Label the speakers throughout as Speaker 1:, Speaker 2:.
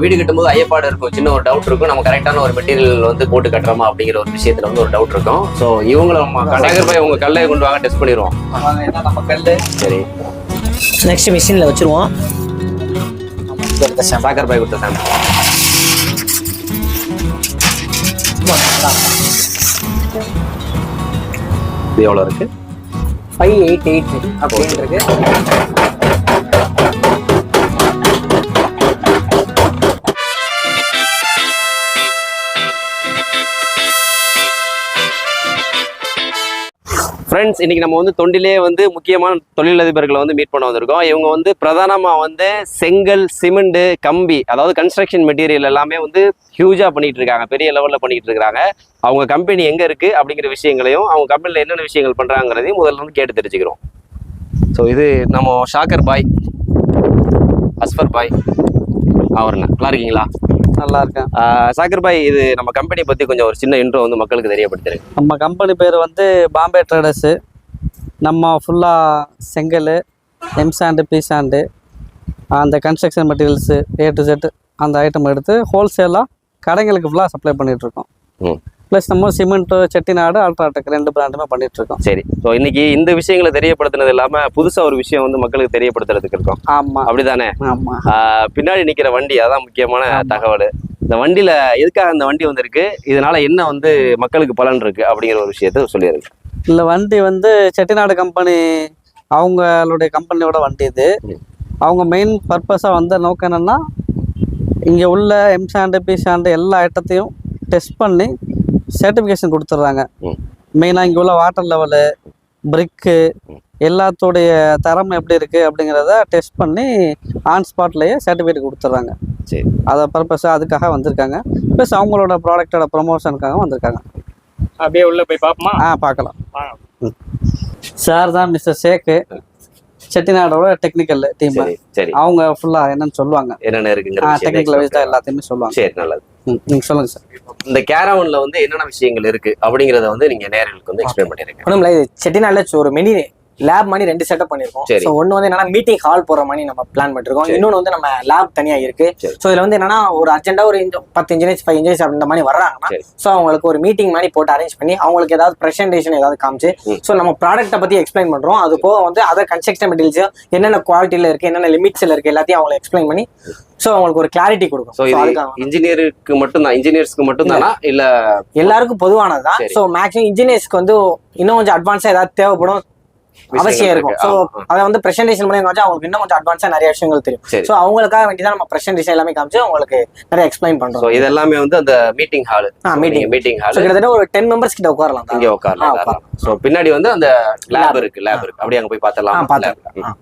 Speaker 1: வீடு கட்டும்போது ஐயப்பாடு இருக்கும் சின்ன ஒரு டவுட் இருக்கும். நம்ம கரெக்டான ஒரு மெட்டீரியல் வந்து போட்டு கட்டுறோமா அப்படிங்கிற ஒரு விஷயத்துல வந்து ஒரு டவுட் இருக்கும். ஸோ இவங்கள நம்ம கண்டாகர் போய் உங்க கல்லை கொண்டு வாங்க டெஸ்ட் பண்ணிடுவோம். சரி.
Speaker 2: நெக்ஸ்ட் மிஷினில் வச்சுருவோம்.
Speaker 1: சாக்கர் பாய் கொடுத்த சாம்பிள் இது எவ்வளோ இருக்கு?
Speaker 3: ஃபைவ் எயிட் எயிட் அப்படின்னு இருக்கு.
Speaker 1: ஃப்ரெண்ட்ஸ் இன்றைக்கி நம்ம வந்து தொண்டிலே வந்து முக்கியமான தொழிலதிபர்களை வந்து மீட் பண்ண வந்திருக்கோம். இவங்க வந்து பிரதானமாக வந்து செங்கல் சிமெண்ட்டு கம்பி அதாவது கன்ஸ்ட்ரக்ஷன் மெட்டீரியல் எல்லாமே வந்து ஹியூஜாக பண்ணிகிட்டு இருக்காங்க. பெரிய லெவலில் பண்ணிகிட்டு இருக்காங்க. அவங்க கம்பெனி எங்கே இருக்குது அப்படிங்கிற விஷயங்களையும் அவங்க கம்பெனியில் என்னென்ன விஷயங்கள் பண்ணுறாங்கிறதையும் முதல்ல வந்து கேட்டு தெரிஞ்சுக்கிறோம். ஸோ இது நம்ம ஷாக்கர் பாய் அஸ்ஃபர் பாய் அவர்ண்ணா நல்லா இருக்கீங்களா?
Speaker 3: நல்லா இருக்கேன்
Speaker 1: சாக்கர் பாய் இது நம்ம கம்பெனி பற்றி கொஞ்சம் ஒரு சின்ன இன்ட்ரோ வந்து மக்களுக்கு தெரியப்படுத்துறேன்
Speaker 3: நம்ம கம்பெனி பேர் வந்து பாம்பே ட்ரேடர்ஸு நம்ம ஃபுல்லாக செங்கல் எம் சாண்டு பி சாண்டு அந்த construction materials A to Z அந்த ஐட்டம் எடுத்து ஹோல்சேலாக கடைங்களுக்கு ஃபுல்லாக சப்ளை பண்ணிகிட்ருக்கோம் ப்ளஸ் நம்ம சிமெண்ட்டு செட்டிநாடு அல்ட்ராடெக் ரெண்டு பிராண்டுமே பண்ணிகிட்ருக்கோம்
Speaker 1: சரி. ஸோ இன்னைக்கு இந்த விஷயங்களை தெரியப்படுத்துனது இல்லாம புதுசா ஒரு விஷயம் வந்து மக்களுக்கு தெரியப்படுத்துறதுக்கு இருக்கோம்.
Speaker 3: ஆமாம்
Speaker 1: அப்படிதானே?
Speaker 3: ஆமாம்
Speaker 1: ஆஹ் பின்னாடி நிக்கிற வண்டி அதான் முக்கியமான தகவல். இந்த வண்டியில எதுக்காக இந்த வண்டி வந்திருக்கு? இதனால என்ன வந்து மக்களுக்கு பலன் இருக்கு? அப்படிங்கிற ஒரு விஷயத்த சொல்லிடுங்க
Speaker 3: இல்லை வண்டி வந்து செட்டிநாடு கம்பெனி அவங்களுடைய கம்பெனியோட வண்டி இது. அவங்க மெயின் பர்பஸாக வந்த நோக்கம் என்னென்னா இங்கே உள்ள எம் சாண்டு பி சாண்டு எல்லா ஐட்டத்தையும் டெஸ்ட் பண்ணி சர்டிஃபிகேஷன் கொடுத்துட்றாங்க. மெயினாக இங்கே உள்ள வாட்டர் லெவலு பிரிக்கு எல்லாத்தோடைய தரம் எப்படி இருக்குது அப்படிங்கிறத டெஸ்ட் பண்ணி ஆன் ஸ்பாட்லேயே சர்டிஃபிகேட் கொடுத்துட்றாங்க
Speaker 1: சரி.
Speaker 3: அதை பர்பஸாக அதுக்காக வந்திருக்காங்க. ப்ளஸ் அவங்களோட ப்ராடக்டோட ப்ரொமோஷனுக்காக வந்திருக்காங்க.
Speaker 4: அப்படியே உள்ள போய் பார்ப்போமா?
Speaker 3: ஆ பார்க்கலாம்.
Speaker 4: வாங்க.
Speaker 3: சார் தான் மிஸ்டர் ஷேக்கு செட்டிநாடோட டெக்னிக்கல் டீம்
Speaker 1: சரி
Speaker 3: அவங்க ஃபுல்லா என்னன்னு சொல்லுவாங்க.
Speaker 1: என்னென்ன இருக்குங்கிற விஷயம்
Speaker 3: டெக்னிக்கல் வைஸ் தான் எல்லாத்தையுமே சொல்லுவாங்க.
Speaker 1: சரி நல்லது.
Speaker 3: நீங்க சொல்லுங்க சார்.
Speaker 1: இந்த கேரவன்ல வந்து என்னென்ன விஷயங்கள் இருக்கு அப்படிங்கறத வந்து நீங்க நேர்களுக்கு வந்து எக்ஸ்பிளைன் பண்ணிருங்க
Speaker 2: ஒன்றும் இது செட்டிநாடுல ஒரு மினி லேப் மாதிரி ரெண்டு செட்டப் பண்ணிருக்கோம். ஸோ ஒன்று வந்து என்னன்னா மீட்டிங் ஹால் போற மாதிரி நம்ம பிளான் பண்ணிருக்கோம். இன்னொன்று வந்து நம்ம லேப் தனியா இருக்கு. ஸோ இதுல வந்து என்னன்னா ஒரு அர்ஜென்ட்டா ஒரு பத்து இன்ஜினியர்ஸ் ஃபைவ் இன்ஜினியர்ஸ் அந்த மாதிரி வர்றாங்கன்னா. ஸோ அவங்களுக்கு ஒரு மீட்டிங் மாதிரி போட்டு அரேஞ்ச் பண்ணி அவங்களுக்கு ஏதாவது ப்ரெசன்டேஷன் ஏதாவது காமிச்சு. ஸோ நம்ம ப்ராடக்ட்டை பத்தி எக்ஸ்பிளைன் பண்றோம் அது போக வந்து அதர் கன்ஸ்ட்ரக்ஷன் மெட்டீரியல்ஸ் என்னென்ன குவாலிட்டியில இருக்கு என்னென்ன லிமிட்ஸ்ல இருக்கு எல்லாத்தையும் அவங்களுக்கு எக்ஸ்பிளைன் பண்ணி ஸோ அவங்களுக்கு ஒரு கிளாரிட்டி கொடுக்கும்
Speaker 1: ஸோ இன்ஜினியருக்கு மட்டும்தான் இன்ஜினியர்ஸ்க்கு மட்டும்தானா இல்ல
Speaker 2: எல்லாருக்கும் பொதுவானது தான். ஸோ மேக்ஸிமம் இன்ஜினியர்ஸ்க்கு வந்து இன்னும் கொஞ்சம் அட்வான்ஸா ஏதாவது தேவைப்படும் அவசியம் இருக்கும்
Speaker 1: இருக்கு.
Speaker 2: ஸோ. அதை வந்து பிரசன்டேஷன் பண்ணி வச்சா அவங்களுக்கு இன்னும் கொஞ்சம் அட்வான்ஸா நிறைய விஷயங்கள் தெரியும் ஸோ அவங்களுக்காக வேண்டி தான் நம்ம பிரசன்டேஷன் எல்லாமே காமிச்சு அவங்களுக்கு நிறைய எக்ஸ்பிளைன் பண்றோம்
Speaker 1: இது எல்லாமே வந்து அந்த meeting hall. Meeting
Speaker 2: so
Speaker 1: hall
Speaker 2: கிட்டத்தட்ட ஒரு டென் மெம்பர்ஸ் கிட்ட உட்காரலாம்.
Speaker 1: இங்க உட்காரலாம். ஸோ பின்னாடி வந்து அந்த லேப். இருக்கு லேப் இருக்கு அப்படியே அங்க போய் பார்த்தலாம்
Speaker 2: பார்த்துக்கலாம்.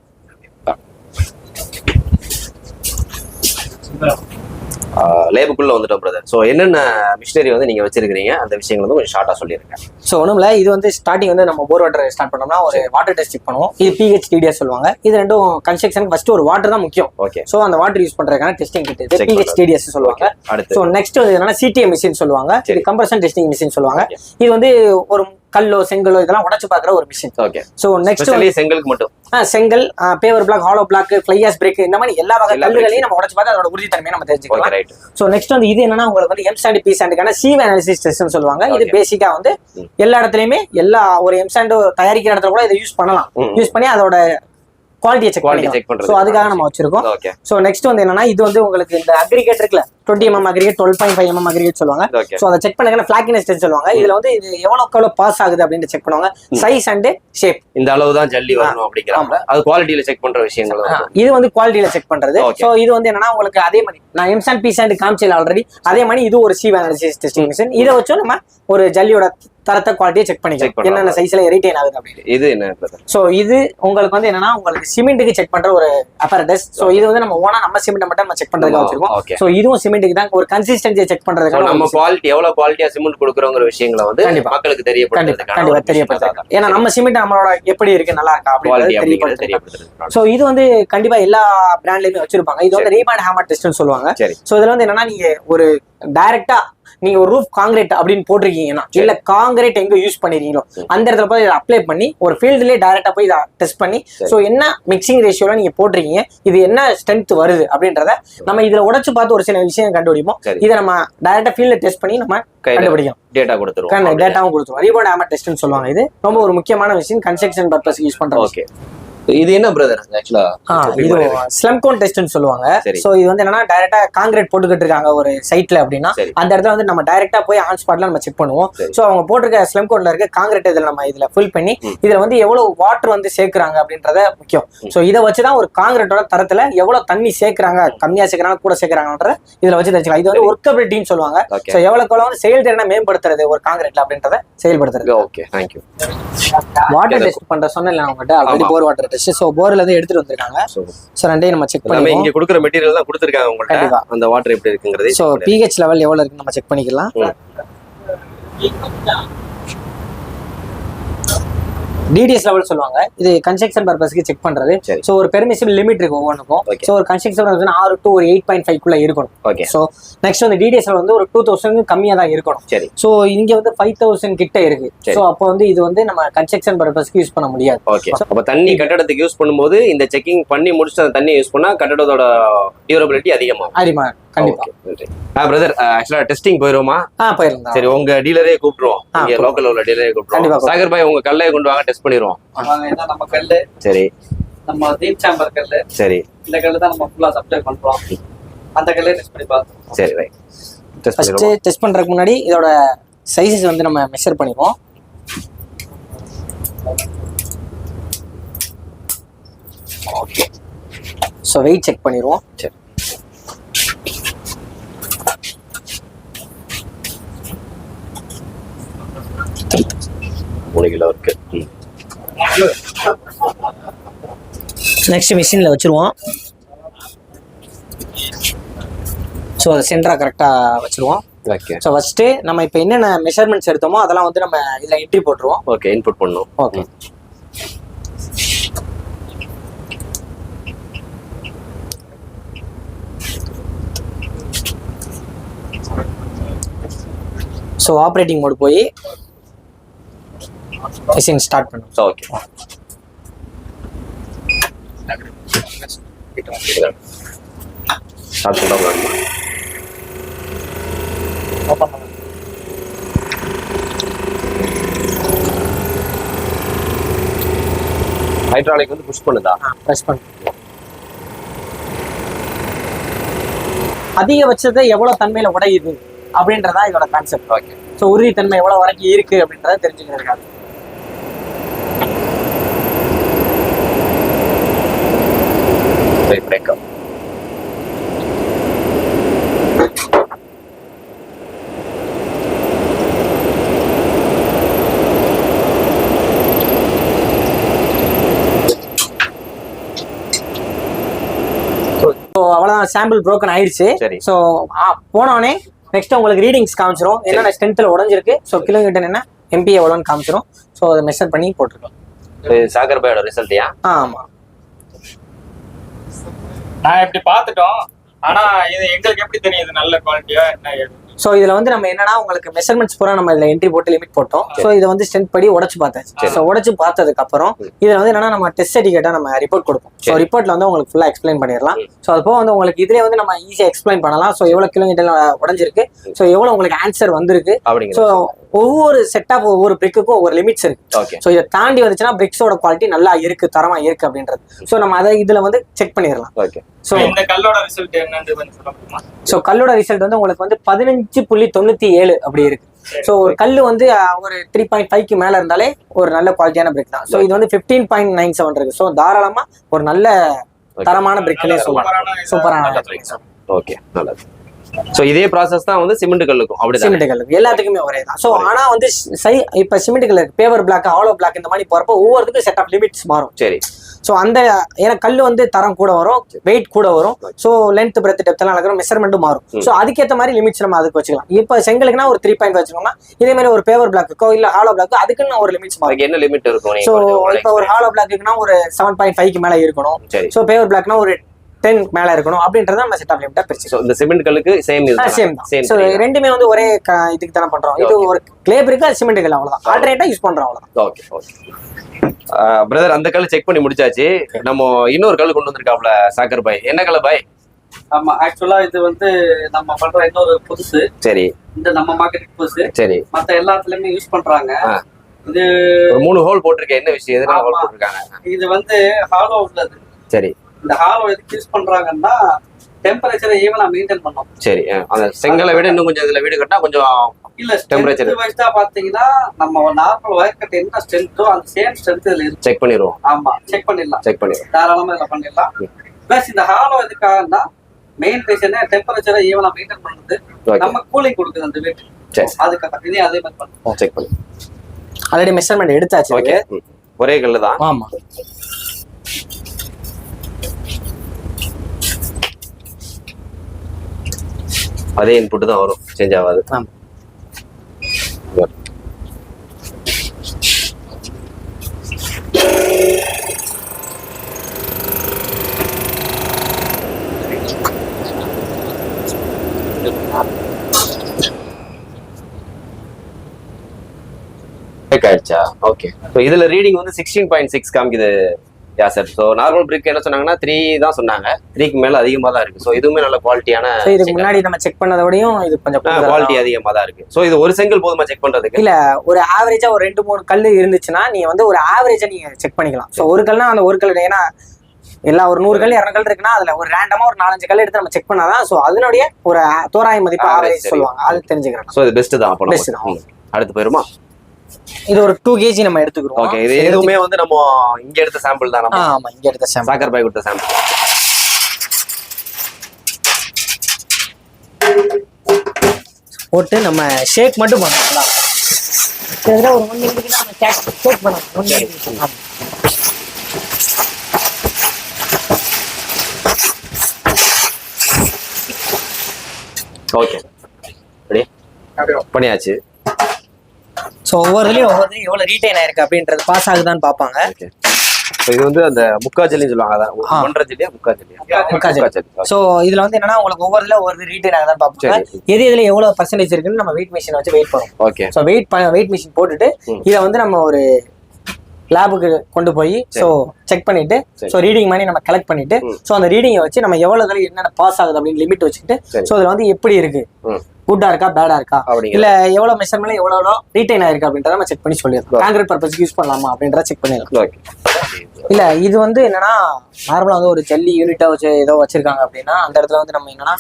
Speaker 1: லேபுக்குள்ள வந்துட்டோம் பிரதர் ஸோ என்னென்ன மிஷினரி வந்து நீங்க வச்சிருக்கீங்க அந்த விஷயங்கள் வந்து கொஞ்சம் ஷார்ட்டா சொல்லிருங்க.
Speaker 2: ஸோ ஒன்றும் இது வந்து ஸ்டார்டிங் வந்து நம்ம போர் வாட்டர் ஸ்டார்ட் பண்ணோம்னா ஒரு வாட்டர் டெஸ்ட் பண்ணுவோம். இது பிஹெச் டிடிஎஸ் சொல்லுவாங்க. இது ரெண்டும் கன்ஸ்ட்ரக்ஷன் ஃபர்ஸ்ட் ஒரு வாட்டர் தான் முக்கியம்.
Speaker 1: ஓகே
Speaker 2: ஸோ அந்த வாட்டர் யூஸ் பண்றதுக்கான டெஸ்டிங் கிட் இது பிஹெச். டிடிஎஸ் சொல்லுவாங்க.
Speaker 1: அடுத்து.
Speaker 2: ஸோ நெக்ஸ்ட் வந்து என்னன்னா சிடிஎம் மிஷின் சொல்லுவாங்க. இது
Speaker 1: சரி.
Speaker 2: கம்ப்ரஷன் டெஸ்டிங் மிஷின் சொல்லுவாங்க. இது வந்து ஒரு கல்லோ செங்கலோ இதெல்லாம் உடைச்சு பார்க்குற ஒரு மிஷின்
Speaker 1: ஓகே
Speaker 2: ஸோ நெக்ஸ்ட்
Speaker 1: செங்கலுக்கு மட்டும்.
Speaker 2: செங்கல் paver block hollow block fly ash brick இந்த மாதிரி எல்லா வகை கல்லுகளையும் நம்ம உடைச்சு பார்த்து அதோட உறுதித்தன்மையை நம்ம தெரிஞ்சுக்கலாம்.
Speaker 1: ரைட்
Speaker 2: ஸோ நெக்ஸ்ட் வந்து இது என்னன்னா உங்களுக்கு வந்து M sand P சாண்டுக்கான sieve analysis டெஸ்ட்னு சொல்லுவாங்க. இது. பேசிக்கா வந்து. எல்லா இடத்துலயுமே எல்லா ஒரு எம் சாண்ட் தயாரிக்கிற இடத்துல கூட இதை யூஸ் பண்ணலாம். யூஸ் பண்ணி அதோட குவாலிட்டியை செக்
Speaker 1: குவாலிட்டி செக் பண்றது.
Speaker 2: ஸோ அதுக்காக நம்ம வச்சிருக்கோம்.
Speaker 1: ஓகே
Speaker 2: ஸோ நெக்ஸ்ட் வந்து என்னன்னா இது வந்து உங்களுக்கு இந்த அக்ரிகேட் இருக்குல்ல twenty mm aggregate twelve point five mm aggregate சொல்லுவாங்க. ஸோ அதை செக் பண்ணுங்க ஃபிளாக்கினஸ் டெஸ்ட் சொல்லுவாங்க. இதுல வந்து இது எவ்வளோக்கு எவ்வளோ பாஸ் ஆகுது அப்படின்னு செக் பண்ணுவாங்க. சைஸ் அண்ட் ஷேப்
Speaker 1: இந்த அளவு தான் ஜல்லி வரணும் அப்படிங்கிறாங்க. அது குவாலிட்டியில செக் பண்ற விஷயங்கள்.
Speaker 2: இது வந்து குவாலிட்டியில செக் பண்றது. ஸோ இது வந்து என்னன்னா உங்களுக்கு அதே மாதிரி நான் எம்சான் பி சாண்ட் காமிச்சல ஆல்ரெடி அதே மாதிரி இது ஒரு சீவ் அனாலிசிஸ் டெஸ்டிங் மிஷின் இதை வச்சும் நம்ம ஒரு ஜல்லியோட தரத்தை குவாலிட்டியை செக் பண்ணிக்கலாம். என்னென்ன சைஸ்ல எரிட்டைன் ஆகுது அப்படின்னு.
Speaker 1: இது என்ன
Speaker 2: ஸோ இது உங்களுக்கு வந்து என்னன்னா உங்களுக்கு சிமெண்ட்டுக்கு செக் பண்ற ஒரு அப்பரடஸ் ஸோ இது வந்து நம்ம ஓனா நம்ம சிமெண்ட் மட்டும் நம்ம செக் பண்றதுக்கு வச்சிருக்கோம்.
Speaker 1: ஓகே
Speaker 2: ஸோ இதுவும் சிமெண்ட்டுக்கு தான். ஒரு கன்சிஸ்டன்சியை செக் பண்றதுக்கான
Speaker 1: நம்ம குவாலிட்டி எவ்வளவு குவாலிட்டியா சிமெண்ட் கொடுக்குறோங்கிற விஷயங்களை வந்து. மக்களுக்கு
Speaker 2: கண்டிப்பா தெரியப்படுத்துறேன் ஏன்னா நம்ம சிமெண்ட் நம்மளோட எப்படி இருக்கு நல்லா இருக்கா அப்படின்னு
Speaker 1: தெரியப்படுத்துறது
Speaker 2: ஸோ இது வந்து கண்டிப்பா எல்லா பிராண்ட்லயுமே வச்சிருப்பாங்க. இது வந்து ரீபாண்ட் ஹேமர் டெஸ்ட்னு சொல்லுவாங்க. ஸோ இதுல வந்து என்னன்னா நீங்க ஒரு டைரக்டா நீங்க ஒரு ரூஃப் காங்கிரீட் அப்படின்னு போட்டிருக்கீங்கன்னா இல்ல காங்கிரீட் எங்க யூஸ் பண்ணிருக்கீங்களோ அந்த இடத்துல போய் இதை அப்ளை பண்ணி ஒரு ஃபீல்டுலயே டைரக்டா போய் இதை டெஸ்ட் பண்ணி ஸோ என்ன மிக்சிங் ரேஷியோல நீங்க போட்டிருக்கீங்க இது என்ன ஸ்ட்ரென்த் வருது அப்படின்றத நம்ம இதுல உடைச்சு பார்த்து ஒரு சில விஷயம் கண்டுபிடிப்போம். இதை நம்ம டைரக்டா ஃபீல்ட்ல டெஸ்ட் பண்ணி நம்ம
Speaker 1: கையில
Speaker 2: கண்டுபிடிக்கலாம்.
Speaker 1: டேட்டா கொடுத்துருவோம்.
Speaker 2: டேட்டாவும் கொடுத்துருவோம். ரீபோர்ட் ஆமர் டெஸ்ட்னு சொல்லுவாங்க இது. ரொம்ப ஒரு முக்கியமான விஷயம் கன்ஸ்ட்ரக்ஷன் பர்பஸ் யூஸ் பண்றோம்
Speaker 1: ஓகே இது என்ன பிரதர் ஆக்சுவலா
Speaker 2: இது ஸ்லம்கோன் டெஸ்ட்னு சொல்லுவாங்க. சோ இது வந்து என்னன்னா டைரக்டா காங்கிரீட் போட்டுக்கிட்டு இருக்காங்க ஒரு சைட்ல அப்படின்னா. அந்த இடத்துல வந்து நம்ம டைரக்டா போய் ஆன் ஸ்பாட்ல நம்ம செக் பண்ணுவோம். சோ அவங்க போட்டிருக்க ஸ்லம்கோன்ல இருக்க காங்கிரீட் இதுல நம்ம இதுல ஃபில் பண்ணி. இதுல வந்து எவ்வளவு வாட்டர் வந்து சேர்க்கறாங்க அப்படின்றத முக்கியம். சோ இதை வச்சுதான் ஒரு காங்கிரீட்டோட தரத்துல எவ்வளவு தண்ணி சேர்க்கறாங்க கம்மியா சேர்க்கறாங்க கூட சேர்க்கறாங்கன்றத இதுல வச்சு தெரிஞ்சுக்கலாம். இது வந்து ஒர்க்கபிலிட்டின்னு சொல்லுவாங்க. சோ எவ்வளவு வந்து செயல்திறனை மேம்படுத்துறது ஒரு காங்கிரீட்ல அப்படின்றத செயல்படுத்துறது.
Speaker 1: Okay thank you
Speaker 2: water test பண்ற சொன்னேன் உங்ககிட்ட. Already. Bore water test so போர்ல இருந்து எடுத்துட்டு வந்திருக்காங்க. சோ ரெண்டையும் நம்ம செக் பண்ணுவோம்
Speaker 1: இங்க கொடுக்குற மெட்டீரியல் தான் கொடுத்துருக்காங்க
Speaker 2: கண்டிப்பா.
Speaker 1: அந்த வாட்டர் எப்படி இருக்குங்கிறது
Speaker 2: ஸோ பிஹெச் லெவல் எவ்வளோ இருக்குன்னு நம்ம செக் பண்ணிக்கலாம். டிடிஎஸ் லெவல் சொல்லுவாங்க. இது கன்ஸ்ட்ரக்ஷன் பர்பஸ்க்கு செக் பண்றது. ஸோ ஒரு பெர்மிசிபிள் லிமிட் இருக்கு ஒவ்வொன்றுக்கும். ஸோ ஒரு கன்ஸ்ட்ரக்ஷன் ஆறு டு ஒரு எயிட் பாயிண்ட் ஃபைவ் குள்ள இருக்கணும்.
Speaker 1: ஓகே
Speaker 2: ஸோ நெக்ஸ்ட் வந்து டிடிஎஸ் வந்து ஒரு டூ தௌசண்ட் கம்மியாக தான் இருக்கணும்.
Speaker 1: சரி.
Speaker 2: ஸோ இங்க வந்து ஃபைவ் தௌசண்ட் கிட்ட இருக்கு. ஸோ அப்போ வந்து இது வந்து நம்ம கன்ஸ்ட்ரக்ஷன் பர்பஸ்க்கு யூஸ் பண்ண முடியாது.
Speaker 1: ஓகே அப்ப தண்ணி கட்டடத்துக்கு யூஸ் பண்ணும்போது இந்த செக்கிங் பண்ணி முடிச்சுட்டு அந்த தண்ணி யூஸ் பண்ணா கட்டடத்தோட டியூரபிலிட்டி அதிகமாகும்.
Speaker 2: அதிகமா கண்டிப்பா.
Speaker 1: ஆ பிரதர் ஆக்சுவலா டெஸ்டிங் போயிருவோமா?
Speaker 2: ஆ போயிருந்தா
Speaker 1: சரி உங்க டீலரே கூப்பிடுவோம் இங்க
Speaker 2: கூப்பிடுவோம்.
Speaker 1: லோக்கல் உள்ள டீலரே
Speaker 2: கண்டிப்பா
Speaker 1: கூப்பிடுவோம். சாகர் பாய் உங்க கல்லையை கொண்டு வாங்க டெஸ்ட் பண்ணிடுவோம்.
Speaker 3: நம்ம கல்லு?
Speaker 1: சரி.
Speaker 3: நம்ம டீப் சாம்பர் கல்லு.
Speaker 1: சரி.
Speaker 3: இந்த கல்லு தான் நம்ம ஃபுல்லா சப்ளை பண்றோம். அந்த கல்லே டெஸ்ட் பண்ணி பார்த்தோம்
Speaker 1: சரி ரைட் டெஸ்ட்
Speaker 2: ஃபர்ஸ்ட் டெஸ்ட் பண்றதுக்கு முன்னாடி இதோட சைஸஸ் வந்து நம்ம மெஷர் பண்ணிக்குவோம்
Speaker 1: ஓகே
Speaker 2: ஸோ வெயிட் செக் பண்ணிடுவோம்.
Speaker 1: சரி. மூணு கிலோ இருக்கு ம்.
Speaker 2: நெக்ஸ்ட் மிஷினில் வச்சுருவோம். ஸோ அதை சென்டராக கரெக்டாக வச்சுருவோம்.
Speaker 1: ஓகே
Speaker 2: ஸோ ஃபஸ்ட்டு நம்ம இப்போ என்னென்ன மெஷர்மெண்ட்ஸ் எடுத்தோமோ அதெல்லாம் வந்து நம்ம இதில் என்ட்ரி போட்டுருவோம்.
Speaker 1: ஓகே இன்புட் பண்ணும்.
Speaker 2: ஓகே ஸோ ஆப்ரேட்டிங் மோட் போய் மிஷின் ஸ்டார்ட் பண்ணும்
Speaker 1: ஓகே ஸ்டார்ட் ஹைட்ராலிக் வந்து புஷ் பண்ணுதா?
Speaker 2: ப்ரெஸ் பண்ணு. அதிகபட்சத்தை எவ்வளோ தன்மையில் உடையுது அப்படின்றதா இதோட கான்செப்ட்
Speaker 1: ஓகே
Speaker 2: ஸோ உறுதித்தன்மை எவ்வளோ வரைக்கும் இருக்கு அப்படின்றத தெரிஞ்சுக்கிறதுக்காக.
Speaker 1: பிரேக்கப்
Speaker 2: ஸோ அவ்வளோதான் சாம்பிள் broken ஆயிடுச்சு
Speaker 1: சரி.
Speaker 2: ஸோ போனோடனே நெக்ஸ்ட் உங்களுக்கு ரீடிங்ஸ் காமிச்சிரும். என்னென்ன ஸ்ட்ரென்த்தில் உடஞ்சிருக்கு? ஸோ கிலோமீட்டர் என்ன? எம்பி எவ்வளோன்னு காமிச்சிரும். ஸோ அதை மெஷர் பண்ணி போட்டிருக்கோம்.
Speaker 1: சாகர் பாயோட ரிசல்ட்யா
Speaker 2: ஆ ஆமாம்
Speaker 4: நான் இப்படி பார்த்துட்டோம். ஆனா இது எங்களுக்கு எப்படி தெரியும் இது நல்ல குவாலிட்டியா என்ன?
Speaker 2: ஸோ இதில் வந்து நம்ம என்னன்னா உங்களுக்கு மெஷர்மெண்ட்ஸ் பூரா நம்ம இதில் என்ட்ரி போட்டு லிமிட் போட்டோம். ஸோ இதை வந்து ஸ்ட்ரென்த் படி உடச்சு பார்த்தாச்சு
Speaker 1: சரி.
Speaker 2: ஸோ உடச்சு பார்த்ததுக்கு அப்புறம் இதில் வந்து என்னன்னா நம்ம டெஸ்ட் சர்டிஃபிகேட்டாக நம்ம ரிப்போர்ட் கொடுப்போம். ஸோ. ரிப்போர்ட்ல வந்து உங்களுக்கு ஃபுல்லாக எக்ஸ்பிளைன் பண்ணிடலாம். ஸோ அது போக வந்து உங்களுக்கு இதுலேயே வந்து நம்ம ஈஸியாக எக்ஸ்பிளைன் பண்ணலாம். ஸோ எவ்வளோ கிலோமீட்டர் உடஞ்சிருக்கு. ஸோ எவ்வளோ உங்களுக்கு ஆன்சர் வந்திருக்கு. ஸோ ஒவ்வொரு செட்டாப் ஒவ்வொரு பிரிக்குக்கும் ஒவ்வொரு லிமிட்ஸ் இருக்கு.
Speaker 1: ஓகே
Speaker 2: ஸோ இதை தாண்டி வந்துச்சுன்னா பிரிக்ஸோட குவாலிட்டி நல்லா இருக்கு தரமா இருக்கு அப்படின்றது. ஸோ நம்ம அதை இதுல வந்து செக் பண்ணிடலாம்.
Speaker 1: ஓகே
Speaker 2: ஸோ
Speaker 4: இந்த கல்லோட ரிசல்ட் என்னன்னு
Speaker 2: ஸோ கல்லோட ரிசல்ட் வந்து உங்களுக்கு வந்து பதினஞ்சு புள்ளி தொண்ணூத்தி ஏழு அப்படி இருக்கு. ஸோ ஒரு கல் வந்து ஒரு த்ரீ பாயிண்ட் ஃபைவ்க்கு மேல இருந்தாலே ஒரு நல்ல குவாலிட்டியான பிரிக் தான். ஸோ இது வந்து ஃபிஃப்டீன் பாயிண்ட் நைன் செவன் இருக்கு. ஸோ தாராளமா ஒரு நல்ல தரமான பிரிக்னே சொல்லலாம்.
Speaker 4: சூப்பரான
Speaker 1: ஓகே நல்லது. ஸோ இதே ப்ராசஸ் தான் வந்து சிமெண்ட் கல்லுக்கும். அப்படிதான்?
Speaker 2: சிமெண்ட் கல் எல்லாத்துக்குமே ஒரே தான். ஸோ ஆனா வந்து சை இப்போ சிமெண்ட் கல் பேவர் பிளாக் ஆலோ பிளாக் இந்த மாதிரி போறப்போ ஒவ்வொருத்துக்கும் செட் ஆஃப் லிமிட்ஸ் மாறும்.
Speaker 1: சரி.
Speaker 2: ஸோ அந்த ஏன்னா கல் வந்து தரம் கூட வரும் வெயிட் கூட வரும். ஸோ லென்த் பிரெத் டெப்த் எல்லாம் நடக்கிற மெஷர்மெண்ட்டும் மாறும். ஸோ அதுக்கேற்ற மாதிரி லிமிட்ஸ் நம்ம அதுக்கு வச்சுக்கலாம். இப்போ செங்கலுக்குனா ஒரு த்ரீ பாயிண்ட் வச்சுக்கோங்க இதே மாதிரி ஒரு பேவர் பிளாக்குக்கோ இல்ல ஹாலோ பிளாக் அதுக்குன்னு ஒரு லிமிட்ஸ் மாறும்.
Speaker 1: என்ன லிமிட் இருக்கும்?
Speaker 2: ஸோ
Speaker 1: கொஞ்சம்
Speaker 2: இப்போ ஒரு ஹாலோ பிளாக்குனா ஒரு செவன் பாயிண்ட் ஃபைவ்க்கு மேல இருக்கணும்.
Speaker 1: சரி.
Speaker 2: ஸோ பேவர் பிளாக்னா ஒரு டென் மேல இருக்கணும் அப்படின்றத நம்ம செட் ஆஃப் லிமிட்டா பிரிச்சு
Speaker 1: ஸோ இந்த சிமெண்ட் கல்லுக்கு சேம் இது
Speaker 2: சேம்
Speaker 1: சேம்
Speaker 2: ஸோ ரெண்டுமே வந்து ஒரே க- இதுக்கு தானே பண்றோம். இது ஒரு கிளேப் இருக்கு அது சிமெண்ட் கல் அவ்வளவுதான். ஆல்டர்னேட்டா யூஸ் பண்றோம் அவ்வளவுதான்.
Speaker 1: ஓகே ஓகே பிரதர் அந்த கல் செக் பண்ணி முடிச்சாச்சு. நம்ம இன்னொரு கல் கொண்டு வந்திருக்காப்ல சாக்கர் பாய். என்ன கல் பாய்?
Speaker 3: ஆமா ஆக்சுவலா இது வந்து நம்ம பண்ற இன்னொரு புதுசு.
Speaker 1: சரி.
Speaker 3: இந்த நம்ம மார்க்கெட்டுக்கு புதுசு.
Speaker 1: சரி.
Speaker 3: மத்த எல்லாத்துலயுமே யூஸ் பண்றாங்க. இது
Speaker 1: மூணு ஹோல் போட்டிருக்கேன். என்ன விஷயம்? எதுனால ஹோல். போட்டிருக்காங்க?
Speaker 3: இது வந்து ஹாலோ உள்ளது
Speaker 1: சரி.
Speaker 3: இந்த ஹாலோ எதுக்கு யூஸ் பண்றாங்கன்னா டெம்பரேச்சரை ஈவனா மெயின்டைன் பண்ணும்.
Speaker 1: சரி அந்த செங்கலை விட இன்னும் கொஞ்சம் இதுல வீடு கட்டினா கொஞ்சம்
Speaker 3: இல்ல. டெம்பரேச்சர் வைஸ்டா பாத்தீங்கன்னா நம்ம நார்மல் ஒயர் கட் என்ன ஸ்ட்ரென்த்தோ அந்த சேம் ஸ்ட்ரென்த் இதுல இருக்கு.
Speaker 1: செக் பண்ணிடுவோம்
Speaker 3: ஆமா செக் பண்ணிடலாம்.
Speaker 1: செக் பண்ணிடுவோம்.
Speaker 3: தாராளமா இதில் பண்ணிடலாம். பிளஸ் இந்த ஹாலோ எதுக்காகன்னா மெயின் ரீசனே டெம்பரேச்சரை ஈவனா மெயின்டைன் பண்ணுது.
Speaker 1: ஓகே
Speaker 3: நம்ம கூலிங் கொடுக்குது அந்த வீட்டு அதுக்காக இதே அதே மாதிரி பண்ணும்.
Speaker 1: செக் பண்ணி.
Speaker 2: ஆல்ரெடி மெஷர்மெண்ட் எடுத்தாச்சு.
Speaker 1: ஓகே. ஒரே கல்லு தான்.
Speaker 2: ஆமா.
Speaker 1: அதே இன்புட் தான் வரும். சேஞ்ச் ஆகாது. ஆயிடுச்சா? ஓகே இதுல ரீடிங் வந்து சிக்ஸ்டீன் பாயிண்ட் சிக்ஸ் காமிக்குது. Yeah sir so normal brick என்ன சொன்னாங்கன்னா த்ரீ தான் சொன்னாங்க. த்ரீக்கு மேல அதிகமாக தான் இருக்கு. ஸோ இதுவுமே நல்ல குவாலிட்டியான
Speaker 2: இதுக்கு முன்னாடி நம்ம செக் பண்ணதை விடையும் இது கொஞ்சம்
Speaker 1: குவாலிட்டி அதிகமாக தான் இருக்கு. ஸோ இது ஒரு செங்கல் போதுமா செக் பண்றதுக்கு?
Speaker 2: இல்ல ஒரு ஆவரேஜா ஒரு ரெண்டு மூணு கல் இருந்துச்சுன்னா நீங்க வந்து ஒரு ஆவரேஜா நீங்க செக் பண்ணிக்கலாம். ஸோ ஒரு கல்னா அந்த ஒரு கல் ஏன்னா எல்லா ஒரு நூறு கல் இரநூறு கல் இருக்குன்னா அதுல ஒரு ரேண்டமா ஒரு நாலஞ்சு கல் எடுத்து நம்ம செக் பண்ணாதான் ஸோ அதனுடைய ஒரு தோராய மதிப்பு ஆவரேஜ். சொல்லுவாங்க. அது தெரிஞ்சுக்கிறேன்.
Speaker 1: ஸோ இது பெஸ்ட் தான்
Speaker 2: Best தான்.
Speaker 1: அடுத்து போயிருமா?
Speaker 2: இது ஒரு டூ கேஜி நம்ம எடுத்துக்கிறோம்
Speaker 1: ஓகே இது எதுவுமே வந்து நம்ம இங்க எடுத்த சாம்பிள் தான்
Speaker 2: ஆமா இங்க எடுத்த சாம்பிள்
Speaker 1: சாக்கர் பாய் கொடுத்த சாம்பிள்
Speaker 2: போட்டு நம்ம ஷேக் மட்டும் பண்ணலாம். கிட்டத்தட்ட ஒரு ஒன் மினிட்டுக்கு நம்ம ஷேக் ஷேக் பண்ணலாம். ஒன் மினிட்
Speaker 1: ஓகே ரெடி பண்ணியாச்சு.
Speaker 2: ஸோ ஒவ்வொருலையும் ஒவ்வொரு எவ்வளவு ரீட்டைன் ஆயிருக்கு அப்படின்றது பாஸ் ஆகுதான்னு பார்ப்பாங்க
Speaker 1: இது வந்து அந்த முக்கா ஜல்லின்னு சொல்லுவாங்க அதான். ஒன்றரை ஜல்லியா முக்கா ஜல்லியா
Speaker 2: முக்கா ஜல்லி. ஸோ இதுல வந்து என்னன்னா உங்களுக்கு ஒவ்வொருல ஒவ்வொரு ரீட்டைன் ஆகுதான்னு பார்ப்பாங்க
Speaker 1: சரி
Speaker 2: எது எதுல எவ்வளவு பர்சன்டேஜ் இருக்குன்னு நம்ம வெயிட் மிஷின் வச்சு வெயிட் பண்ணுவோம்
Speaker 1: okay
Speaker 2: so weight weight machine போட்டுட்டு. இதை வந்து நம்ம ஒரு லேபுக்கு கொண்டு போய் ஸோ செக் பண்ணிட்டு. ஸோ ரீடிங் பண்ணி நம்ம கலெக்ட் பண்ணிட்டு. ஸோ அந்த ரீடிங்கை வச்சு நம்ம எவ்வளவு தடவை என்னென்ன பாஸ் ஆகுது அப்படின்னு லிமிட் வச்சுக்கிட்டு. ஸோ இதுல வந்து எப்படி இருக்கு. குட்டா இருக்கா பேடா இருக்கா? இல்ல எவ்வளவு மெஷர்மெண்ட்ல எவ்வளவு ரீட்டைன் ஆயிருக்கு அப்படின்றத நம்ம செக் பண்ணி சொல்லிடுறோம். காங்கிரீட் பர்பஸ்க்கு யூஸ் பண்ணலாமா அப்படின்றத செக் பண்ணிடலாம். இல்ல இது வந்து என்னன்னா நார்மலா வந்து ஒரு ஜல்லி யூனிட்டா வச்சு ஏதோ வச்சிருக்காங்க அப்படின்னா அந்த இடத்துல வந்து நம்ம என்னன்னா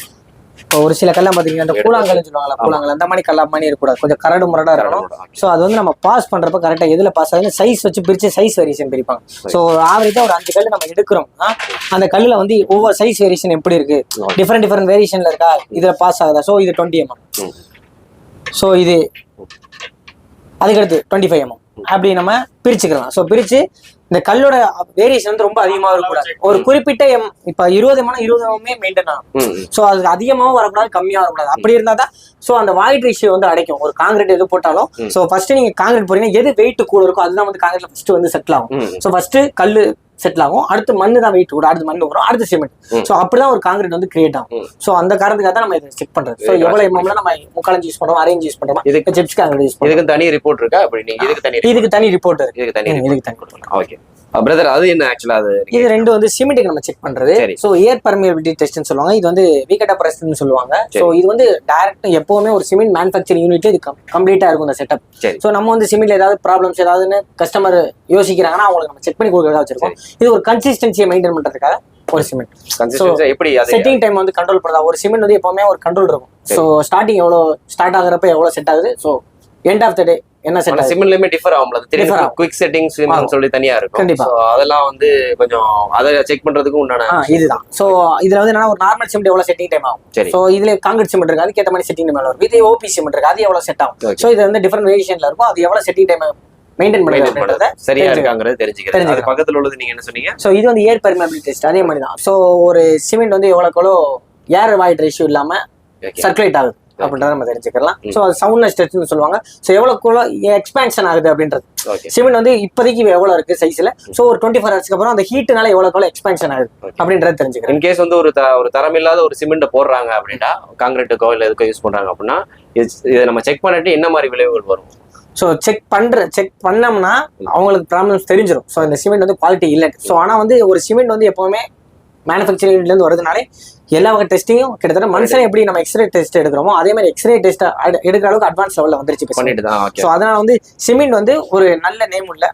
Speaker 2: இப்போ ஒரு சில கல்லாம் பாத்தீங்கன்னா அந்த கூழாங்கல்னு சொல்லுவாங்கல்ல கூழாங்கல் அந்த மாதிரி கல்லா மாதிரி இருக்கக்கூடாது. கொஞ்சம் கரடு முரடா இருக்கணும். ஸோ அது வந்து நம்ம பாஸ் பண்றப்ப கரெக்டா எதுல பாஸ் ஆகுதுன்னு சைஸ் வச்சு பிரிச்சு சைஸ் வேரியேஷன் பிரிப்பாங்க. ஸோ ஆவரேஜா ஒரு அஞ்சு கல் நம்ம எடுக்கிறோம்னா அந்த கல்லுல வந்து ஒவ்வொரு சைஸ் வேரியேஷன் எப்படி இருக்கு. டிஃப்ரெண்ட் டிஃப்ரெண்ட் வேரியேஷன்ல இருக்கா? இதுல பாஸ் ஆகுதா? ஸோ இது டுவெண்ட்டி எம்எம். ஸோ இது அதுக்கடுத்து டுவெண்ட்டி ஃபைவ் எம்எம் அப்படி நம்ம பிரிச்சுக்கலாம். ஸோ பிரிச்சு இந்த கல்லோட வேரியேஷன் வந்து ரொம்ப அதிகமாக இருக்கக்கூடாது ஒரு குறிப்பிட்ட எம் இப்போ இருபது எம்னா இருபது எம்மே மெயின்டைன் ஆகும். ஸோ அது அதிகமாகவும் வரக்கூடாது கம்மியாக வரக்கூடாது. அப்படி இருந்தால் தான் ஸோ அந்த வாய்ட் ரேஷியோ வந்து அடைக்கும். ஒரு காங்கிரீட் எது போட்டாலும். ஸோ ஃபர்ஸ்ட் நீங்க காங்கிரீட் போறீங்கன்னா எது வெயிட் கூட இருக்கோ அதுதான் வந்து காங்கிரீட்ல ஃபர்ஸ்ட் வந்து செட்டில் ஆகும். ஸோ ஃபர்ஸ்ட் கல்லு செட்டில் ஆகும். அடுத்து மண்ணு தான் வெயிட் கூட அடுத்து மண்ணு வரும் அடுத்து சிமெண்ட். ஸோ அப்படிதான் ஒரு காங்கிரீட் வந்து கிரியேட் ஆகும். ஸோ அந்த காரணத்துக்காக தான் நம்ம இதை செக் பண்றது. ஸோ எவ்வளவு எம்எம்ல நம்ம முக்காலஞ்சு யூஸ் பண்றோம் அரேஞ்ச் யூஸ் பண்றோம்
Speaker 1: இதுக்கு
Speaker 2: ஜெப்ஸ் காங்கிரீட் யூஸ்
Speaker 1: இதுக்கு தனி ரிப்போர்ட் இருக்கா? அப்படி நீங்க இதுக்கு தனி
Speaker 2: இதுக்கு தனி ரிப்போர்ட் இருக்கு.
Speaker 1: இதுக்கு தனி.
Speaker 2: இதுக்கு தனி.
Speaker 1: ஓகே. பிரதர் அது என்ன ஆக்சுவலா அது?
Speaker 2: இது ரெண்டு வந்து சிமெண்ட்டுக்கு நம்ம செக் பண்றது. ஸோ ஏர் பர்மியபிலிட்டி டெஸ்ட்னு சொல்லுவாங்க. இது வந்து வீக்கட்டா பிரஸ்ட்னு சொல்லுவாங்க. ஸோ இது வந்து டைரக்ட் எப்பவுமே ஒரு சிமெண்ட் மேனுஃபேக்சரிங் யூனிட்ல இது கம்ப்ளீட்டா இருக்கும் இந்த செட்டப் ஸோ நம்ம வந்து சிமெண்ட்ல ஏதாவது ப்ராப்ளம்ஸ் ஏதாவதுன்னு கஸ்டமர் யோசிக்கிறாங்கன்னா அவங்களுக்கு நம்ம செக் பண்ணி கொடுக்கறதா வச்சிருக்கோம். இது ஒரு கன்சிஸ்டன்சியை மெயின்டைன் பண்றதுக்காக ஒரு சிமெண்ட்
Speaker 1: எப்படி
Speaker 2: செட்டிங் டைம் வந்து கண்ட்ரோல் பண்ணுறதா ஒரு சிமெண்ட் வந்து எப்பவுமே ஒரு கண்ட்ரோல் இருக்கும். ஸோ ஸ்டார்டிங் எவ்வளோ ஸ்டார்ட் ஆகுறப்ப எவ்வளோ செட் ஆகுது? So end of the day என்ன செட் ஆகுது?
Speaker 1: சிமெண்ட்லயுமே டிஃபர் ஆகும்ல. தெரியும்
Speaker 2: ஆகும்.
Speaker 1: குயிக் செட்டிங்ஸ்
Speaker 2: ஆகும்.
Speaker 1: சொல்லி தனியா இருக்கும்.
Speaker 2: கண்டிப்பா.
Speaker 1: அதெல்லாம் வந்து கொஞ்சம் அதை செக் பண்றதுக்கு உண்டான
Speaker 2: இதுதான். ஸோ இதுல வந்து என்னன்னா ஒரு நார்மல் சிமெண்ட் எவ்வளோ செட்டிங் டைம் ஆகும்?
Speaker 1: சரி.
Speaker 2: ஸோ இதுல காங்கிரீட் சிமெண்ட் இருக்கு. அதுக்கேற்ற மாதிரி செட்டிங் டைம் வரும் இது ஓபி சிமெண்ட் இருக்கு. அது எவ்வளோ செட் ஆகும். ஸோ இது வந்து டிஃப்ரெண்ட் வேரியேஷன்ல இருக்கும். அது எவ்வளோ செட்டிங் டைம் மெயின்டைன் பண்ணுறது.
Speaker 1: சரியா. இருக்காங்கிறது தெரிஞ்சுக்கிறது. அது. பக்கத்துல உள்ளது நீங்க என்ன சொன்னீங்க?
Speaker 2: ஸோ இது வந்து ஏர் பெர்மபிலிட்டி டெஸ்ட் அதே மாதிரி தான் ஸோ ஒரு சிமெண்ட் வந்து எவ்வளோக்கு எவ்வளோ ஏர் வாய்ட் ரேஷியோ இல்லாம. சர்க்குலேட் ஆகுது. அப்படின்றத நம்ம தெரிஞ்சுக்கலாம். ஸோ அது சவுண்ட்னஸ் டெஸ்ட்னு சொல்லுவாங்க. ஸோ எவ்வளோக்குள்ள எக்ஸ்பேன்ஷன் ஆகுது அப்படின்றது. சிமெண்ட் வந்து இப்போதைக்கு எவ்வளோ இருக்கு சைஸ்ல ஸோ ஒரு டுவெண்ட்டி ஃபோர் ஹவர்ஸ்க்கு அப்புறம் அந்த ஹீட்னால எவ்வளோக்குள்ள எக்ஸ்பேன்ஷன் ஆகுது அப்படின்றத தெரிஞ்சுக்கிறேன்
Speaker 1: இன்கேஸ் வந்து ஒரு ஒரு தரமில்லாத ஒரு சிமெண்ட்டை போடுறாங்க அப்படின்னா காங்கிரீட்டுக்கோ இல்லை எதுக்கோ யூஸ் பண்றாங்க அப்படின்னா இது- நம்ம செக் பண்ணிட்டு என்ன மாதிரி விளைவுகள் வரும்?
Speaker 2: ஸோ செக் பண்ற செக் பண்ணோம்னா அவங்களுக்கு ப்ராப்ளம்ஸ் தெரிஞ்சிடும் ஸோ இந்த சிமெண்ட் வந்து குவாலிட்டி இல்லை ஸோ ஆனால் வந்து ஒரு சிமெண்ட் வந்து எப்பவுமே மேனுஃபேக்சரிங்லேருந்து வரதுனால எல்லா வகை டெஸ்டிங்கும் கிட்டத்தட்ட மனுஷன் எப்படி நம்ம எக்ஸ்ரே டெஸ்ட் எடுக்கிறோமோ அதே மாதிரி எக்ஸ்ரே டெஸ்ட் எடுக்கிற அளவுக்கு அட்வான்ஸ் லெவலில் வந்துருச்சு
Speaker 1: பண்ணிட்டு தான்
Speaker 2: ஸோ அதனால வந்து சிமெண்ட் வந்து ஒரு நல்ல நேம் உள்ள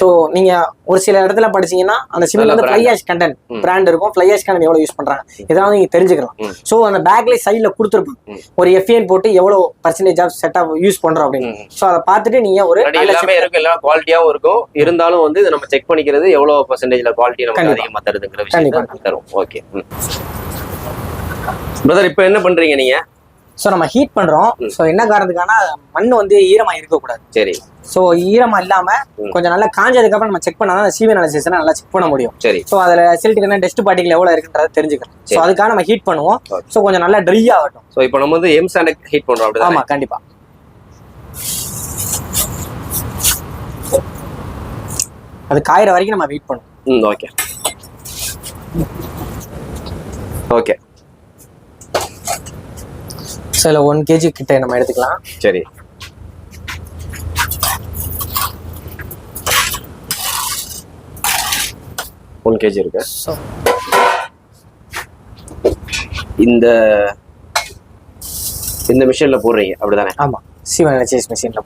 Speaker 2: ஸோ நீங்க ஒரு சில இடத்துல படிச்சீங்கன்னா அந்த
Speaker 1: நல்ல
Speaker 2: வந்து
Speaker 1: brand.
Speaker 2: Fly ash content. Brand இருக்கும் ஃப்ளை ஆஷ் கண்டென்ட் எவ்வளவு யூஸ் பண்றாங்க இதெல்லாம் நீங்க தெரிஞ்சுக்கலாம். ஸோ அந்த பேக்ல சைட்ல கொடுத்துருப்போம்
Speaker 1: ம்.
Speaker 2: ஒரு எஃப்ஏன் போட்டு எவ்வளவு percentage of set of use பண்றோம் அப்படின்னு. ஸோ அதை பார்த்துட்டு நீங்க ஒரு
Speaker 1: எல்லாமே இருக்கும் எல்லாம் குவாலிட்டியாவும் இருக்கும் இருந்தாலும் வந்து இதை நம்ம செக் பண்ணிக்கிறது எவ்வளவு பர்சன்டேஜ்ல குவாலிட்டி நமக்கு
Speaker 2: கண்டிப்பா.
Speaker 1: அதிகமா தருதுங்கிற
Speaker 2: கண்டிப்பா.
Speaker 1: தரும் ஓகே பிரதர் இப்போ என்ன பண்றீங்க நீங்க
Speaker 2: ஸோ நம்ம ஹீட் பண்றோம்.
Speaker 1: ம்.
Speaker 2: ஸோ என்ன காரணத்துக்கான மண் வந்து ஈரமா இருக்கக்கூடாது.
Speaker 1: சரி.
Speaker 2: ஸோ ஈரமா இல்லாம
Speaker 1: ம்.
Speaker 2: கொஞ்சம் நல்லா காஞ்சதுக்கு அப்புறம் நம்ம செக் பண்ணா தான் சிவி அனாலிசிஸ் நல்லா செக் பண்ண முடியும்.
Speaker 1: சரி.
Speaker 2: ஸோ அதில் ரிசல்ட்டுக்கு என்ன டெஸ்ட் பார்ட்டிகள் எவ்வளோ இருக்குன்றத தெரிஞ்சுக்கலாம். ஸோ. அதுக்காக நம்ம ஹீட் பண்ணுவோம். ஸோ கொஞ்சம் நல்லா ட்ரை ஆகட்டும்.
Speaker 1: ஸோ இப்போ நம்ம வந்து எம் சாண்டக் ஹீட் பண்றோம் அப்படிதான்?
Speaker 2: ஆமா கண்டிப்பா. அது காயிற வரைக்கும் நம்ம வெயிட் பண்ணுவோம்.
Speaker 1: ம் ஓகே ஓகே
Speaker 2: ஸோ இதில் ஒன் கேஜி கிட்ட நம்ம எடுத்துக்கலாம்.
Speaker 1: சரி. ஒன் கேஜி இருக்கு. இந்த இந்த மிஷின்ல போடுறீங்க. அப்படிதானே?
Speaker 2: ஆமா. சிவன் அனாலிசிஸ் மிஷினில்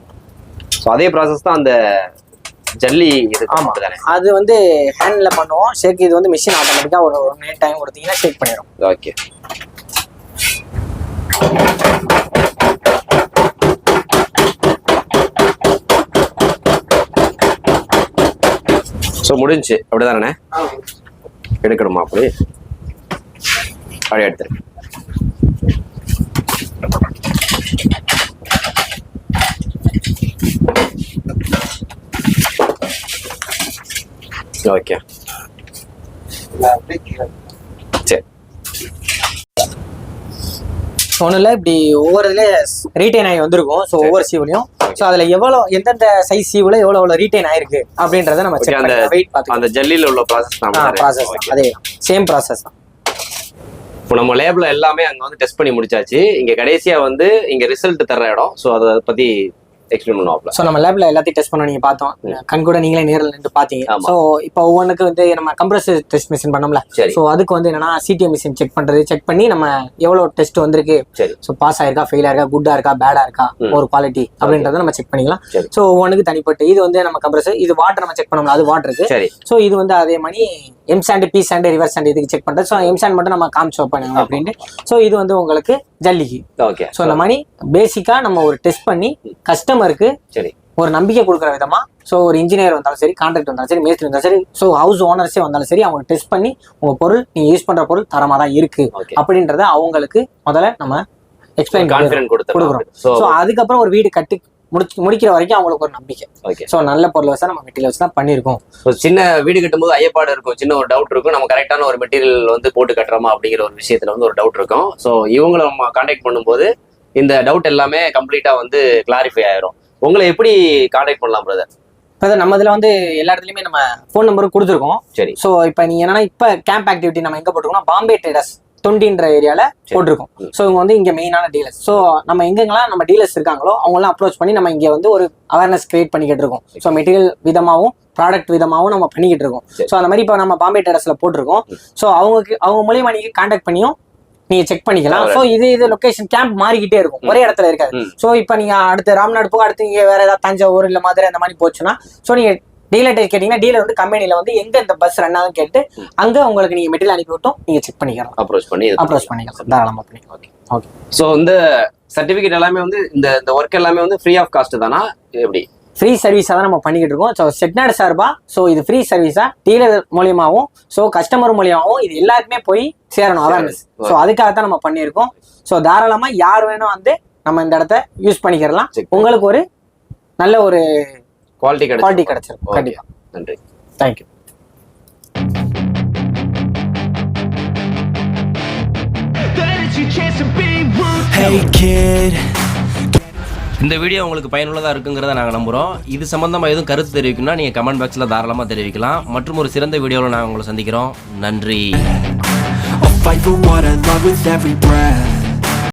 Speaker 1: ஸோ அதே ப்ராசஸ் தான் அந்த ஜல்லி இது
Speaker 2: ஆமா.
Speaker 1: அப்படிதானே?
Speaker 2: அது வந்து ஹேண்டில் பண்ணுவோம். ஷேக் இது வந்து மிஷின் ஆட்டோமேட்டிக்காக ஒரு ஒன் மினிட் டைம் கொடுத்தீங்கன்னா ஷேக் பண்ணிடும்
Speaker 1: ஓகே ஸோ முடிஞ்சுச்சு அப்படிதானே எடுக்கணுமா அப்படி? அப்படியே எடுத்துரு. ஓகே சரி
Speaker 2: ஒன்றும் இல்லை இப்படி ஒவ்வொரு இதுலேயே ரீட்டைன் ஆகி வந்திருக்கும். ஸோ ஒவ்வொரு சீவ்லையும் ஸோ அதில் எவ்வளோ எந்தெந்த சைஸ் சீவில் எவ்வளோ எவ்வளோ ரீட்டைன் ஆயிருக்கு அப்படின்றத நம்ம செக்
Speaker 1: அந்த
Speaker 2: வெயிட் பார்த்துக்கலாம்.
Speaker 1: அந்த ஜல்லியில் உள்ள ப்ராசஸ் தான்
Speaker 2: ப்ராசஸ். அதே சேம் ப்ராசஸ் தான்.
Speaker 1: இப்போ நம்ம லேப்ல எல்லாமே அங்க வந்து டெஸ்ட் பண்ணி முடிச்சாச்சு. இங்க கடைசியா வந்து இங்க ரிசல்ட் தர்ற இடம். ஸோ அதை பத்தி எக்ஸ்பிளைன் பண்ணுவாப்ல
Speaker 2: ஸோ நம்ம லேப்ல எல்லாத்தையும் டெஸ்ட் பண்ண நீங்க பார்த்தோம். கண் கூட நீங்களே நேரில் நின்று பார்த்தீங்க. ஸோ இப்போ ஒவ்வொன்றுக்கு வந்து நம்ம கம்ப்ரஸர் டெஸ்ட் மிஷின் பண்ணோம்ல. ஸோ அதுக்கு வந்து என்னன்னா சிடிஎம் மிஷின் செக் பண்றது செக் பண்ணி நம்ம எவ்வளோ டெஸ்ட் வந்திருக்கு. ஸோ பாஸ் ஆயிருக்கா ஃபெயில் ஆயிருக்கா குட்டா இருக்கா பேடா இருக்கா. ஒரு குவாலிட்டி அப்படின்றத நம்ம செக் பண்ணிக்கலாம். ஸோ ஒவ்வொன்றுக்கு தனிப்பட்டு இது வந்து நம்ம கம்ப்ரஸர் இது வாட்டர் நம்ம செக் பண்ணோம்ல அது வாட்டருக்கு ஸோ இது வந்து அதே மாதிரி M sand P sand rivers sand இதுக்கு செக் பண்றது. ஸோ எம் சாண்ட் மட்டும் நம்ம காமிச்சு பண்ணுங்க அப்படின்ட்டு. ஸோ இது வந்து உங்களுக்கு ஜல்லிக்கு.
Speaker 1: ஓகே
Speaker 2: ஸோ இந்த மாதிரி பேசிக்கா நம்ம ஒரு டெஸ்ட் பண்ணி கஸ்டமருக்கு
Speaker 1: சரி.
Speaker 2: ஒரு நம்பிக்கை கொடுக்குற விதமா. ஸோ ஒரு இன்ஜினியர் வந்தாலும் சரி கான்ட்ராக்ட் வந்தாலும் சரி மேஸ்திரி வந்தாலும் சரி ஸோ ஹவுஸ் ஓனர்ஸே வந்தாலும் சரி அவங்க டெஸ்ட் பண்ணி உங்க பொருள் நீங்க யூஸ் பண்ற பொருள் தரமா தான் இருக்கு. அப்படின்றத அவங்களுக்கு முதல்ல நம்ம எக்ஸ்பிளைன் கொடுக்குறோம்.
Speaker 1: ஸோ
Speaker 2: அதுக்கப்புறம் ஒரு வீடு கட்டி முடிச்சு முடிக்கிற வரைக்கும் அவங்களுக்கு ஒரு நம்பிக்கை.
Speaker 1: ஓகே
Speaker 2: ஸோ நல்ல பொருள் வச்சு நம்ம மெட்டீரியல் வச்சு தான் பண்ணியிருக்கோம்.
Speaker 1: ஸோ சின்ன வீடு கட்டும்போது ஐயப்பாடு இருக்கும். சின்ன ஒரு டவுட் இருக்கும். நம்ம கரெக்டான ஒரு மெட்டீரியல் வந்து போட்டு கட்டுறோமா அப்படிங்கிற ஒரு விஷயத்துல வந்து ஒரு டவுட் இருக்கும். ஸோ இவங்களை நம்ம காண்டாக்ட் பண்ணும்போது இந்த டவுட் எல்லாமே கம்ப்ளீட்டா வந்து கிளாரிஃபை ஆயிரும். உங்களை எப்படி காண்டாக்ட் பண்ணலாம் பிரதர்
Speaker 2: இப்போ நம்ம இதில் வந்து எல்லா இடத்துலையுமே நம்ம ஃபோன் நம்பரும் கொடுத்துருக்கோம்.
Speaker 1: சரி.
Speaker 2: ஸோ இப்போ நீங்க என்னன்னா இப்போ கேம்ப் ஆக்டிவிட்டி நம்ம எங்க போட்டிருக்கோம்னா பாம்பே ட்ரேடர்ஸ் தொண்டின்ற ஏரியால
Speaker 1: சரி.
Speaker 2: போட்டிருக்கோம். ஸோ இவங்க வந்து இங்க மெயினான டீலர்ஸ் ஸோ நம்ம எங்கெங்கெல்லாம் நம்ம டீலர்ஸ் இருக்காங்களோ அவங்களாம் அப்ரோச் பண்ணி நம்ம இங்க வந்து ஒரு அவேர்னஸ் கிரியேட் பண்ணிக்கிட்டு இருக்கோம். ஸோ மெட்டீரியல் விதமாகவும் ப்ராடக்ட் விதமாகவும் நம்ம பண்ணிக்கிட்டு இருக்கோம். ஸோ அந்த மாதிரி இப்போ நம்ம பாம்பே ட்ரேடர்ஸ்ல போட்டிருக்கோம். ஸோ அவங்க அவங்க மூலியமா நீங்க கான்டாக்ட் பண்ணியும் நீங்க செக் பண்ணிக்கலாம். ஸோ இது இது லொகேஷன் கேம்ப் மாறிக்கிட்டே இருக்கும். ஒரே இடத்துல இருக்காது. ஸோ இப்போ நீங்க அடுத்து ராம்நாடு போக அடுத்து நீங்க வேற ஏதாவது தஞ்சாவூர் இல்ல மதுரை அந்த மாதிரி போச்சுன்னா ஸோ நீங்க டீலர்கிட்ட கேட்டீங்கன்னா டீலர் வந்து கம்பெனில வந்து எங்க இந்த பஸ் ரன் ஆகுதுன்னு கேட்டு அங்க உங்களுக்கு நீங்க மெட்டீரியல் அனுப்பி விட்டும் நீங்க செக் பண்ணிக்கலாம்.
Speaker 1: அப்ரோச் பண்ணி
Speaker 2: அப்ரோச் பண்ணிக்கலாம். தாராளமா பண்ணிக்கலாம்.
Speaker 1: ஓகே
Speaker 2: ஓகே
Speaker 1: ஸோ இந்த சர்டிஃபிகேட் எல்லாமே வந்து இந்த இந்த ஒர்க் எல்லாமே வந்து ஃப்ரீ ஆஃப் காஸ்ட் தானா? எப்படி?
Speaker 2: ஃப்ரீ சர்வீஸாக தான் நம்ம பண்ணிக்கிட்டு இருக்கோம். ஸோ செட்நாடு சார்பா ஸோ இது ஃப்ரீ சர்வீஸா டீலர் மூலியமாகவும் ஸோ கஸ்டமர் மூலியமாகவும் இது எல்லாருக்குமே போய் சேரணும். அவேர்னஸ் ஸோ அதுக்காக தான் நம்ம பண்ணியிருக்கோம். ஸோ தாராளமா யார் வேணும் வந்து நம்ம இந்த இடத்த யூஸ் பண்ணிக்கிறலாம். உங்களுக்கு ஒரு நல்ல ஒரு
Speaker 1: குவாலிட்டி
Speaker 2: குவாலிட்டி கிடைச்சிருக்கும்.
Speaker 1: Okay.
Speaker 2: கண்டிப்பா.
Speaker 1: நன்றி.
Speaker 2: Thank you.
Speaker 5: Hey kid,
Speaker 6: இந்த வீடியோ உங்களுக்கு பயனுள்ளதாக இருக்குங்கிறத நாங்கள் நம்புகிறோம் இது சம்மந்தமாக எதுவும் கருத்து தெரிவிக்கணும்னா நீங்கள் கமெண்ட் பாக்ஸில் தாராளமாக தெரிவிக்கலாம். மற்றும் ஒரு சிறந்த வீடியோவில் நாங்கள் உங்களை சந்திக்கிறோம். நன்றி.